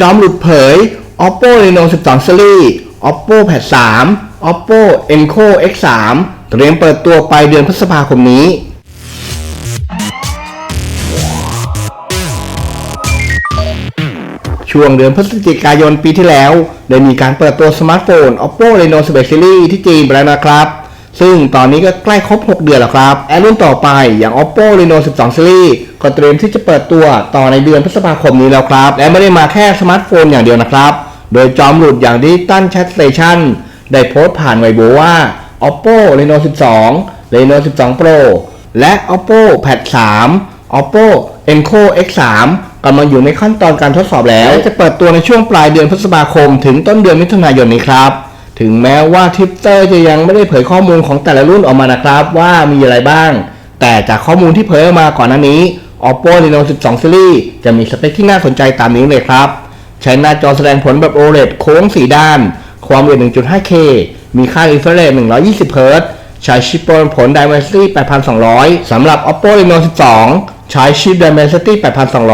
จอมหลุดเผย Oppo Reno 12 Series Oppo Pad 3 Oppo Enco X3 เตรียมเปิดตัวไปเดือนพฤษภาคมนี้ช่วงเดือนพฤศจิกายนปีที่แล้ว ได้มีการเปิดตัวสมาร์ทโฟน Oppo Reno 11 Series ที่จีนไปแล้วนะครับ ซึ่งตอนนี้ก็ใกล้ครบ 6 เดือนแล้วครับ แอร์รุ่นต่อไปอย่าง Oppo Reno 12 Series ก็เตรียมที่จะเปิดตัวต่อในเดือนพฤษภาคมนี้แล้วครับ และไม่ได้มาแค่สมาร์ทโฟนอย่างเดียวนะครับ โดยจอมหลุดอย่างดิจิตัลแชทสเตชันได้โพสต์ผ่านไวโบว่า Oppo Reno 12 Reno 12 Pro และ Oppo Pad 3 Oppo Enco X3 กำลังอยู่ในขั้นตอนการทดสอบแล้ว จะเปิดตัวในช่วงปลายเดือนพฤษภาคม ถึงต้นเดือนมิถุนายนนี้ครับ ถึงแม้ว่าทิปเตอร์จะยังไม่ได้เผยข้อมูลของแต่ละรุ่นออกมานะครับ ว่ามีอะไรบ้าง แต่จากข้อมูลที่เผยออกมาก่อนหน้านี้ Oppo Reno 12 Series จะมีสเปคที่น่าสนใจตามนี้เลยครับ ใช้หน้าจอแสดงผลแบบ OLED โค้งสีด้าน ความละเอียด 1.5K มีค่า refresh rate 120 Hz ใช้ชิปปรผล Dimensity 8200 สำหรับ Oppo Reno 12 ใช้ชิป Dimensity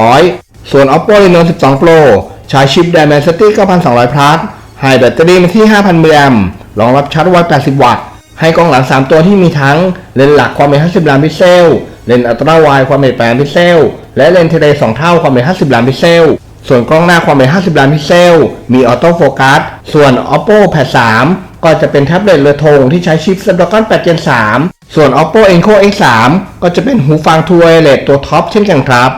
8200 ส่วน Oppo Reno 12 Pro ใช้ชิป Dimensity 9200 Plus ให้แบตเตอรี่มาที่ 5,000มิลลิแอมป์รองรับชาร์จไว80 วัตต์ ให้กล้องหลัง 3 ตัวที่มีทั้ง เลนส์หลักความเป็น50 ล้านพิกเซล เลนส์อัลตร้าไวด์ความเป็น8ล้านพิกเซล และเลนส์เทเล2เท่าความเป็น50 ล้านพิกเซล ส่วนกล้องหน้าความเป็น50 ล้านพิกเซล มีออโต้โฟกัส ส่วน Oppo Pad 3ก็จะเป็นแท็บเล็ตเรือธงที่ใช้ชิป Snapdragon 8 Gen 3ส่วน Oppo Enco X3 ก็จะเป็นหูฟัง True Wireless ตัวท็อปเช่นกันครับ